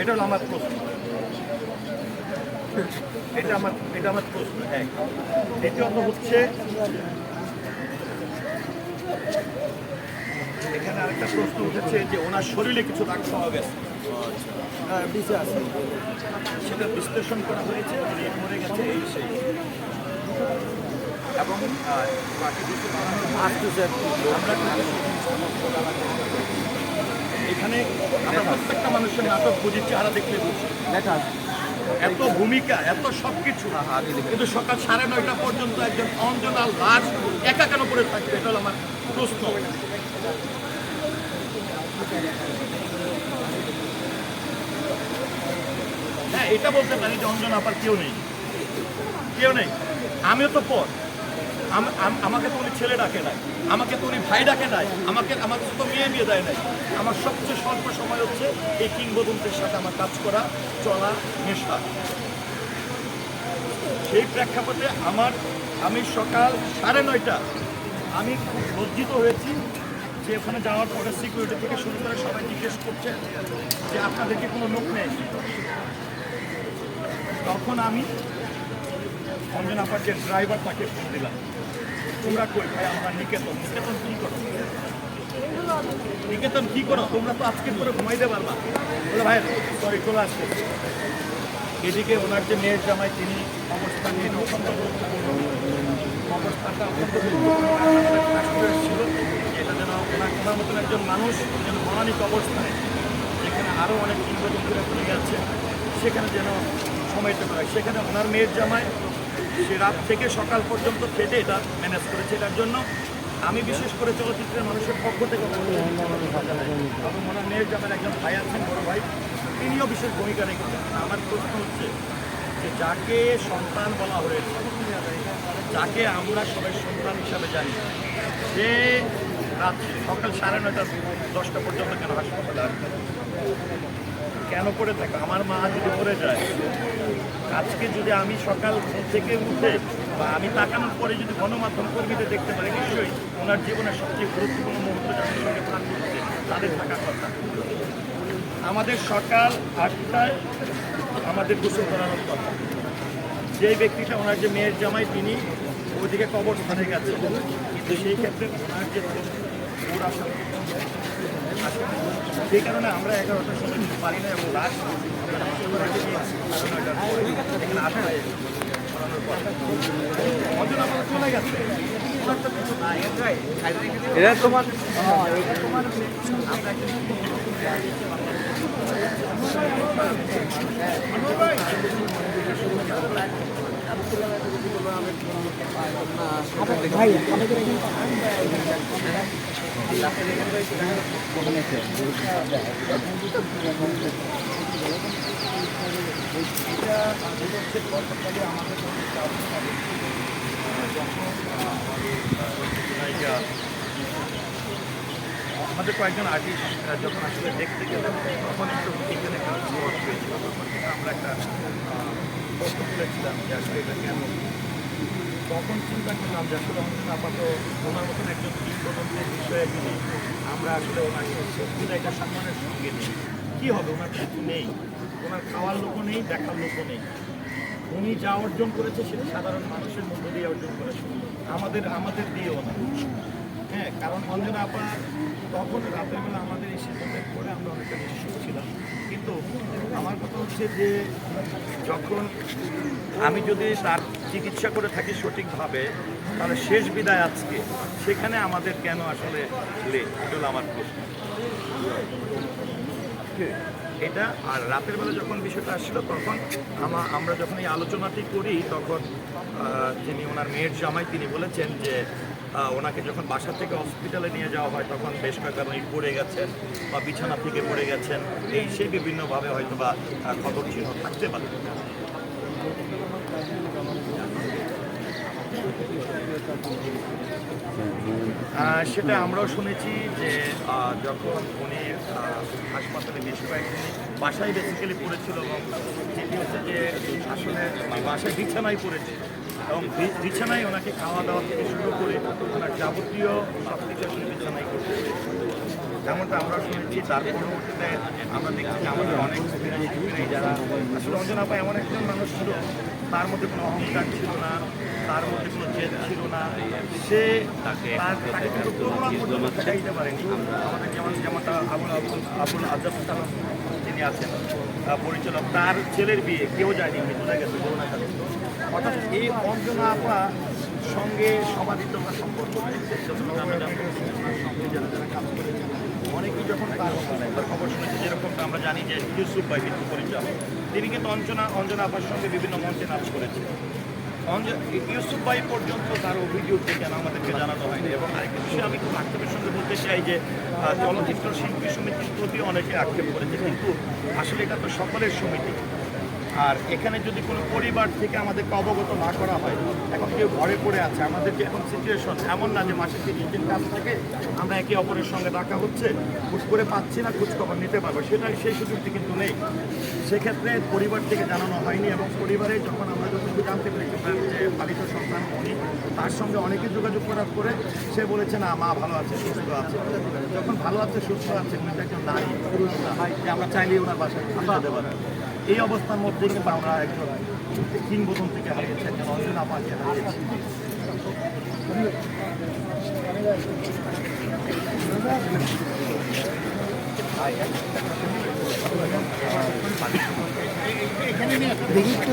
এটা হলো আমার প্রশ্ন। এটা আমার এটা আমার প্রশ্ন এক। দ্বিতীয়ত হচ্ছে এখানে আরেকটা প্রশ্ন উঠেছে যে ওনার শরীরে কিছু দাগ পাওয়া গেছে। আছে। সেটা বিশ্লেষণ করা হয়েছে উনি মরে গেছে এই সেই এবং আমরা এখানে আমরা প্রত্যেকটা মানুষের নাটক বুঝি চেহারা দেখলে বুঝি। আছে। এত ভূমিকা এত সবকিছু। কিন্তু সকাল সাড়ে নয়টা পর্যন্ত একজন অঞ্জনা লাশ একা কেন করে থাকবে এটা হলো আমার প্রশ্ন। হ্যাঁ এটা বলতে পারি যে অঞ্জনা আপার কেউ নেই। কেউ নেই। আমিও তো পর। আমাকে তো উনি ছেলে ডাকে নাই, আমাকে তো উনি ভাই ডাকে নাই, আমাকে আমাকে তো মেয়ে বিয়ে দেয় নাই। আমার সবচেয়ে স্বল্প সময় হচ্ছে এই কিংবদন্তের সাথে আমার কাজ করা, চলা মেশা সেই প্রেক্ষাপটে আমার আমি সকাল সাড়ে নয়টা, আমি খুব লজ্জিত হয়েছি যে ওখানে যাওয়ার পরে সিকিউরিটি থেকে শুরু করে সবাই জিজ্ঞেস করছে যে আপনাদেরকে কোনো লোক নেই? তখন আমি যে ড্রাইভার তাকে ফোন দিলাম। তোমরা কই? ভাই, আমরা নিকেতন। নিকেতন কি করো? নিকেতন কি করো? তোমরা তো আজকে করে ঘুমাইতে পারবা। বলে, ভাই সরি চলে আসতে এদিকে ওনার যে মেয়ের জামাই, তিনি অবস্থান নিয়ে অত্যন্ত রাষ্ট্রের ছিল এটা যেন ওনার ওনার মতন একজন মানুষ, যেন মহানিক অবস্থায়, যেখানে আরও অনেক কিংবদন্তিরা চলে গেছে, সেখানে যেন সময়টা পারে। সেখানে ওনার মেয়ের জামাই সে রাত থেকে সকাল পর্যন্ত খেটে এটা ম্যানেজ করেছে এটার জন্য। আমি বিশেষ করে চলচ্চিত্রের মানুষের পক্ষ থেকে এবং ওনার মেয়ের জামাইয়ের একজন ভাই আছেন, বড় ভাই। তিনিও বিশেষ ভূমিকা রেখেছেন। আমার প্রশ্ন হচ্ছে যে যাকে সন্তান বলা হয়েছে, যাকে আমরা সবাই সন্তান হিসাবে জানি, সে রাত সকাল সাড়ে নয়টা দশটা পর্যন্ত কেন হাসপাতালে আসবে? কেন পড়ে থাকে? আমার মা যদি পড়ে যায়, আজকে যদি আমি সকাল থেকে উঠে বা আমি তাকানোর পরে যদি গণমাধ্যম কর্মীদের দেখতে পারি নিশ্চয়ই ওনার জীবনের সবচেয়ে গুরুত্বপূর্ণ মুহূর্ত যাদের সঙ্গে পার করছে তাদের থাকার কথা। আমাদের সকাল আটটায় আমাদের গোসল করানোর কথা। যেই ব্যক্তিটা ওনার যে মেয়ের জামাই, তিনি ওইদিকে কবরস্থানে গেছে কিন্তু সেই ক্ষেত্রে ওনার যে ওর। সেই কারণে আমরা এগারোটার সময় পারি না এবং লাশ আমরা হাসপাতালে রেখে দিয়েছি সাড়ে নয়টার পরে। এখানে আটটায় করানোর পর। অজন আমার চলে গেছে ওনার তো কিছু নাই এটা তোমার ভাই এটা আসলে হচ্ছে গতকালে আমাদের কয়েকজন আর্টিস্ট যখন আসলে দেখতে গেলেন, তখন একটু এখানে একটা আমরা একটা প্রশ্ন তুলেছিলাম যে আসলে এটা কেন তখন চিন্তা করলাম যে আসলে আমাদের আপাতত ওনার মতন একজন কিংবদন্তির বিষয়ে যদি আমরা আসলে ওনাকে বিদায়টা সম্মানের সঙ্গে নিই, কী হবে? ওনার কিছু নেই। ওনার খাওয়ার লোকও নেই, দেখার লোকও নেই। উনি যা অর্জন করেছে সেটা সাধারণ মানুষের মধ্য দিয়ে অর্জন করেছে। আমাদের আমাদের দিয়েও না হ্যাঁ কারণ অঞ্জনা আপা তখন রাতের বেলা আমাদের এই সিদ্ধান্তের পরে আমরা অনেকটা নিশ্চিত ছিলাম। কিন্তু আমার কথা হচ্ছে যে যখন আমি যদি তার চিকিৎসা করে থাকি সঠিকভাবে তাহলে শেষ বিদায় আজকে। সেখানে আমাদের কেন আসলে লেট এটা হলো আমার প্রশ্ন। এটা আর রাতের বেলা যখন বিষয়টা আসছিল তখন আমা আমরা যখন এই আলোচনাটি করি তখন যিনি ওনার মেয়ের জামাই তিনি বলেছেন যে ওনাকে যখন বাসা থেকে হসপিটালে নিয়ে যাওয়া হয়, তখন বেশ কয়েকবার উনি পড়ে গেছেন বা বিছানা থেকে পড়ে গেছেন। এই সেই বিভিন্নভাবে হয়তো বা ক্ষতর চিহ্ন থাকতে পারে। সেটা আমরাও শুনেছি যে যখন উনি হাসপাতালে বেশ কয়েকদিন বাসায় বেসিক্যালি পড়েছিল এবং যেটি হচ্ছে যে, আসলে বাসায় বিছানায় পড়েছে। এবং বিছানায় ওনাকে খাওয়া দাওয়া থেকে শুরু করে ওনার যাবতীয় সব কিছু আসলে বিছানায় করতে এমনটা আমরা শুনেছি, তার পরবর্তীতে আমরা দেখছি আমাদের অনেক যারা আসলে অঞ্জনা আপা এমন একজন মানুষ ছিল, তার মধ্যে কোনো অহংকার ছিল না, তার মধ্যে কোনো জেদ ছিল না। সে তাকে কিন্তু প্রমাণ পর্যন্ত দেখাইতে পারেনি। আমাদের যেমন যেমনটা আবুল আবুল আবুল আজব সালাম যিনি আছেন পরিচালক, তার ছেলের বিয়ে, কেউ যায়নি চলে গেছে করোনার কারণে অর্থাৎ এই অঞ্জনা আপা সঙ্গে সমাধিত বা সম্পর্ক অনেকেই যখন তার একবার খবর শুনেছে, যেরকমটা আমরা জানি যে ইউসুফ ভাই বিদ্যুৎ পরিচালক, তিনি কিন্তু অঞ্জনা অঞ্জনা আপার সঙ্গে বিভিন্ন মঞ্চে নাচ করেছে অঞ্জ- ইউসুফ ভাই পর্যন্ত তার অভিযোগ কেন আমাদেরকে জানানো হয়নি। এবং আরেকটা বিষয় আমি খুব আক্ষেপের সঙ্গে বলতে চাই যে চলচ্চিত্র শিল্পী সমিতির প্রতি অনেকে আক্ষেপ করেছে। কিন্তু আসলে এটা তো সকলের সমিতি। আর এখানে যদি কোনো পরিবার থেকে আমাদেরকে অবগত না করা হয়, এখন কেউ ঘরে পড়ে আছে আমাদের যে এখন সিচুয়েশন এমন না যে মাসে তিরিশ দিন কাজ থেকে, আমরা একে অপরের সঙ্গে ডাকা হচ্ছে, হুট করে পাচ্ছি না, খোঁজখবর নিতে পারব। সেটা সেই সুযোগটি কিন্তু নেই। সেক্ষেত্রে পরিবার থেকে জানানো হয়নি এবং পরিবারে যখন আমরা যতটুকু জানতে পেরেছি যে পালিত সন্তান, উনি তার সঙ্গে অনেকে যোগাযোগ করার পরে সে বলেছে, না, মা ভালো আছে, সুস্থ আছে। যখন ভালো আছে, সুস্থ আছে উনি তো একজন নারী, পুরুষ না, যে আমরা চাইলেই ওনার বাসায় পারি। এই অবস্থার মধ্যে কিন্তু আমরা একজন কিংবদন্তিকে হারিয়েছি একজন অঞ্জন আপাকে হারিয়েছি দেখি তো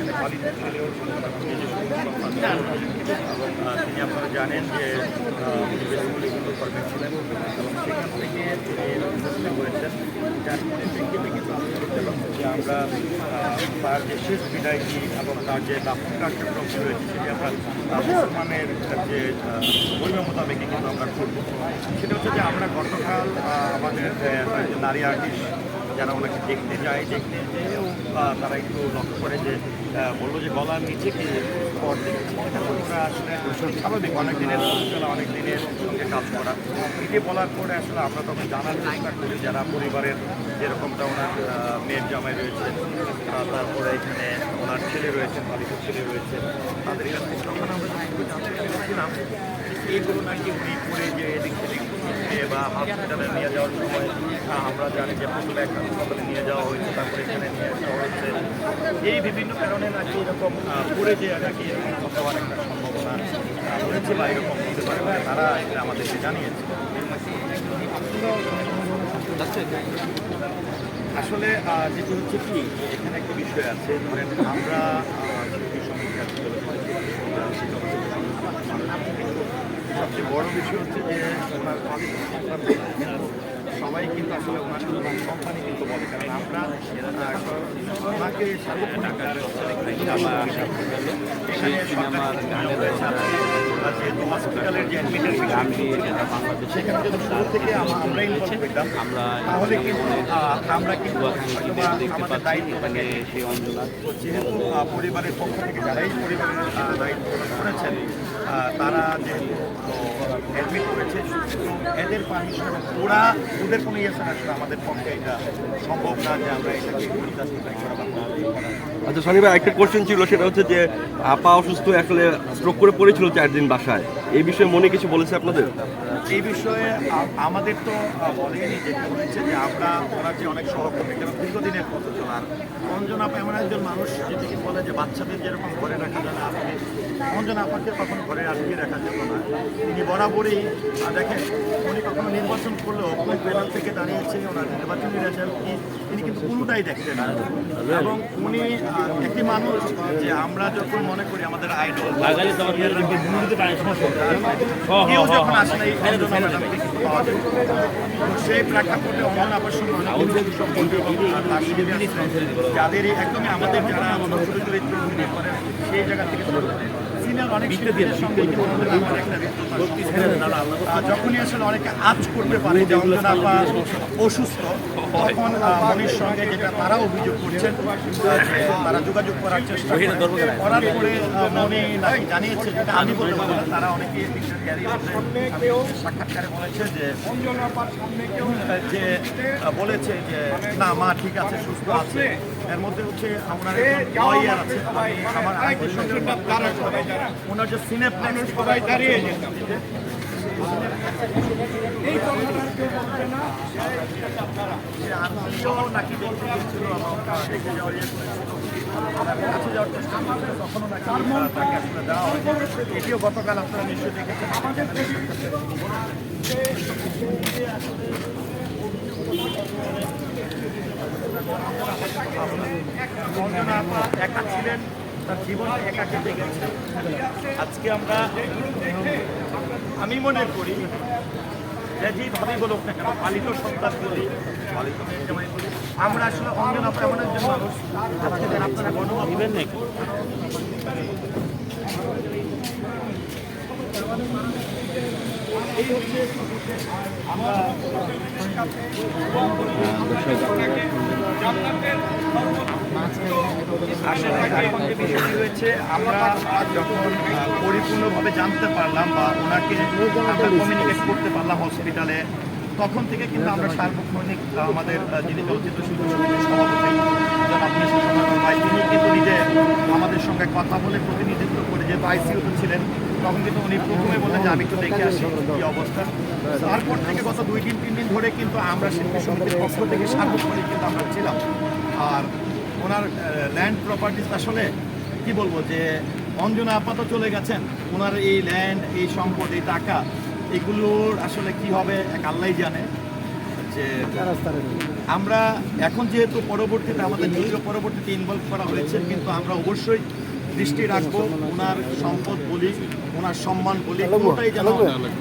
আহ, তিনি আপনারা জানেন যে উনি বেসিক্যালি হিন্দু ধর্মের ছিলেন এবং সেখান থেকে তিনি মুসলিম হয়েছেন যার পরিপ্রেক্ষিতে কিন্তু আমি দেখতে যে আমরা তার যে শেষ বিদায়টি এবং তার যে দাফন কার্যক্রম রয়েছে সেটি আমরা মুসলমানের যে বৈধ মোতাবেকই কিন্তু আমরা করব সেটা হচ্ছে যে আমরা গতকাল আমাদের নারী আর্টিস্ট যারা ওনাকে দেখতে যায়, দেখতে যেয়েও তারা একটু লক্ষ্য করে যে বলল যে গলার নিচে কি স্পট দেখেছে। আসলে স্বাভাবিক? অনেক দিনের অনেক দিনের সঙ্গে কাজ করা। এটি বলার পরে আসলে আমরা তখন জানার চেষ্টা করি যারা পরিবারের, যেরকমটা ওনার মেয়ের জামাই রয়েছে তারপরে এখানে ওনার ছেলে রয়েছেন বালিত ছেলে রয়েছে, তাদের কাছ তখন আমরা জানতে পেরেছিলাম এইগুলো নাকি উনি করে যে এদিক সেদিক বা হসপিটালে নিয়ে যাওয়ার সময় আমরা জানি যে প্রথমে একটা হাসপাতালে নিয়ে যাওয়া হয়েছে তারপরে এখানে নিয়ে আসা হয়েছে। এই বিভিন্ন কারণে নাকি এরকম পড়ে যে নাকি হওয়ার একটা সম্ভাবনা রয়েছে বা এরকম হতে পারে বলে তারা আমাদেরকে জানিয়েছে। আসলে যেটি হচ্ছে কি এখানে একটা বিষয় আছে। ধরেন আমরা আহ, শিল্পী সমিতি আছে, চলচ্চিত্র সমিতি আছে, চলচ্চিত্র সমিতি আছে, কিন্তু সবচেয়ে বড় বিষয় হচ্ছে যে সবাই কিন্তু আসলে ওনার কোম্পানি কিন্তু বলে কারণ আমরা ওনাকে হসপিটালের যে অ্যাডমিটের গান দিয়ে যারা বাংলাদেশে সেখানে যদি শুরু থেকে আমরা ইনভলভ পেতাম আমরা তাহলে কিন্তু আমরা আমাদের দায়িত্ব সেই যেহেতু পরিবারের পক্ষ থেকে যারাই পরিবারের দায়িত্ব করেছেন তারা যে অ্যাডমিট করেছে এদের পারমিশন ওরা ওদের কোনো ইয়ে আসলে আমাদের পক্ষে এটা সম্ভব না যে আমরা এটাকে জাস্টিফাই করা বা আচ্ছা শনি ভাই একটা কোশ্চেন ছিল সেটা হচ্ছে যে আপা অসুস্থ আসলে স্ট্রোক করে পড়েছিল চার দিন বাসায়। এই বিষয়ে মনে কিছু বলেছে আপনাদের? এই বিষয়ে আমাদের তো বলেনি যেটা হয়েছে যে আমরা ওনার যে অনেক সহকর্মী কারণ দীর্ঘদিনের পথ চলার অঞ্জনা আপা এমন একজন মানুষ যেটিকে বলে যে বাচ্চাদের যেরকম ঘরে রাখা যায় না আপনি অঞ্জনা আপাকে কখনো ঘরে আটকে রাখা যেত না। তিনি বরাবরই দেখেন উনি কখনো নির্বাচন করলেও কোন প্যানেল থেকে দাঁড়িয়েছে ওনার নির্বাচনী রেজাল্ট কি তিনি কিন্তু কোনোটাই দেখতেন। না এবং উনি একটি মানুষ যে আমরা যখন মনে করি আমাদের আইডল কেউ যখন এই। তো সেই প্রেক্ষাপটে অঞ্জনা আপার সঙ্গে অনেক সম্পর্ক যাদের একদমই আমাদের যারা চরিত্র অভিনয় করেন সেই জায়গা থেকে সিনিয়র অনেক সঙ্গে একটা যখনই আসলে অনেকে আজ করতে পারে যে আপা অসুস্থ তখন মনির সঙ্গে যেটা তারা অভিযোগ করছেন তারা যোগাযোগ করার চেষ্টা করার পরে মনি নাকি জানিয়েছে যেটা আমি বলতে পারব না তারা অনেকে। সাক্ষাৎকারে বলেছে যে যে বলেছে যে না মা ঠিক আছে সুস্থ আছে। এর মধ্যে হচ্ছে আপনার লয়ার আছে আমার ওনার যে সিনেপ্লেক্স সবাই দাঁড়িয়ে আত্মীয় নাকি দেখতে গিয়েছিল এবং দেখে যাওয়ার কাছে যাওয়ার চেষ্টা করছে, তখনও নাকি তাকে আসলে দেওয়া হয়নি। এটিও গতকাল আপনারা নিশ্চয়ই দেখেছেন। আপা একা ছিলেন, তার জীবনটা একা কেটে গেছে। আজকে আমরা, আমি মনে করি, যে যেভাবেই বলুক না পালিত সন্তান বলি পালিত আমরা আসলে অঞ্জনা আপা এমন একজন মানুষ। আজকে আপনারা গণমত দিবেন নাকি? আসলে এখন যে বিষয়টি হয়েছে আমরা যখন পরিপূর্ণভাবে জানতে পারলাম বা ওনাকে আমরা কমিউনিকেট করতে পারলাম হসপিটালে তখন থেকে কিন্তু আমরা সার্বক্ষণিক আমাদের যিনি চলচ্চিত্র শিল্প সমিতির সভাপতি জনাব ভাই তিনি কিন্তু নিজে আমাদের সঙ্গে কথা বলে প্রতিনিধিত্ব করে যেহেতু আইসিইউতে ছিলেন তখন কিন্তু উনি প্রথমে বললেন যে আমি একটু দেখে আসি কি অবস্থা। তারপর থেকে গত দুই দিন, তিন দিন ধরে কিন্তু আমরা শিল্পী সমিতির পক্ষ থেকে সার্বক্ষণিক কিন্তু আমরা ছিলাম। আর ওনার ল্যান্ড প্রপার্টিস আসলে কি বলব যে, অঞ্জনা আপাত চলে গেছেন। ওনার এই ল্যান্ড এই সম্পদ, এই টাকা, এগুলোর আসলে কি হবে এক আল্লাহ জানে। যে আমরা এখন যেহেতু পরবর্তীতে, আমাদের যদিও পরবর্তীতে ইনভলভ করা হয়েছে, কিন্তু আমরা অবশ্যই দৃষ্টি রাখব ওনার সম্পদ বলি ওনার সম্মান বলি কোনোটাই যেন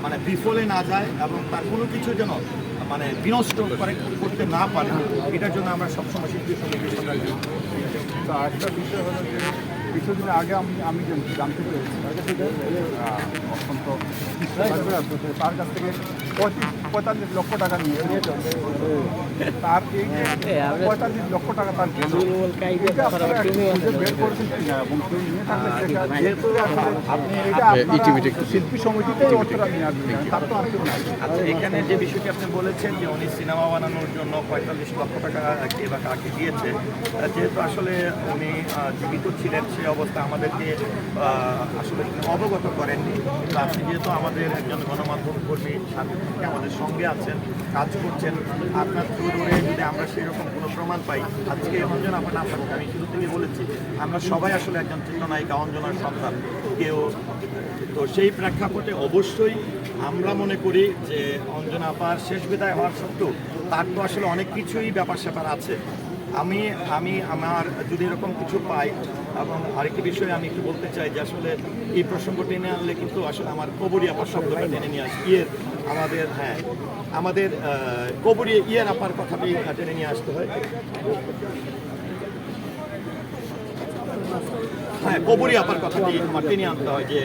মানে বিফলে না যায় এবং তার কোনো কিছু যেন মানে বিনষ্ট করে করতে না পারে এটার জন্য আমরা সবসময় শিল্পী সঙ্গে তা একটা বিষয় হলো যে কিছুদিন আগে আমি আমি জানতে পেরেছি তার কাছে অত্যন্ত তার থেকে পঁয়তাল্লিশ লক্ষ টাকা নিয়ে তার এই পঁয়তাল্লিশ লক্ষ টাকা তার গেল বের করেছেন কিনা? এবং কেউ নিয়ে থাকলে যেহেতু আপনি শিল্পী সমিতিতেই অর্থটা নিয়ে আসবেন তার তো আর কেউ নাই। আচ্ছা এখানে যে বিষয়টি আপনি বলেছেন যে উনি সিনেমা বানানোর জন্য পঁয়তাল্লিশ লক্ষ টাকা কে বা কাকে দিয়েছে যেহেতু আসলে উনি জীবিত ছিলেন সেই অবস্থায় আমাদেরকে আসলে অবগত করেননি। আপনি যেহেতু আমাদের একজন গণমাধ্যম কর্মী আমাদের সঙ্গে আছেন কাজ করছেন আপনার ধরে যদি আমরা সেই রকম কোনো প্রমাণ পাই, আজকে অঞ্জনা আপনার নাম থাকবে আমি শুরু থেকে বলেছি, আমরা সবাই আসলে একজন চিত্রনায়িকা, অঞ্জনার সন্তান, কেউ। তো সেই প্রেক্ষাপটে অবশ্যই আমরা মনে করি যে অঞ্জনা আপার শেষ বিদায় হওয়ার সত্ত্বেও তার তো আসলে অনেক কিছুই ব্যাপার স্যাপার আছে। আমি আমি, আমার যদি এরকম কিছু পাই এবং আরেকটি বিষয়ে আমি একটু বলতে চাই যে আসলে এই প্রসঙ্গ টেনে আনলে কিন্তু আসলে আমার কবরী আপার শব্দটা টেনে নিয়ে আসি। ইয়ের আমাদের হ্যাঁ আমাদের কবরী ইয়ের আপার কথাটি টেনে নিয়ে আসতে হয়। হ্যাঁ কবরী আপার কথাটি আমার টেনে আনতে হয় যে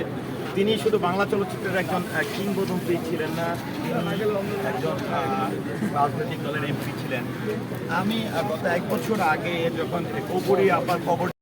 তিনি শুধু বাংলা চলচ্চিত্রের একজন কিংবদন্তি ছিলেন না একজন রাজনৈতিক দলের এমপি ছিলেন। আমি গত এক বছর আগে যখন কবরী আপার খবর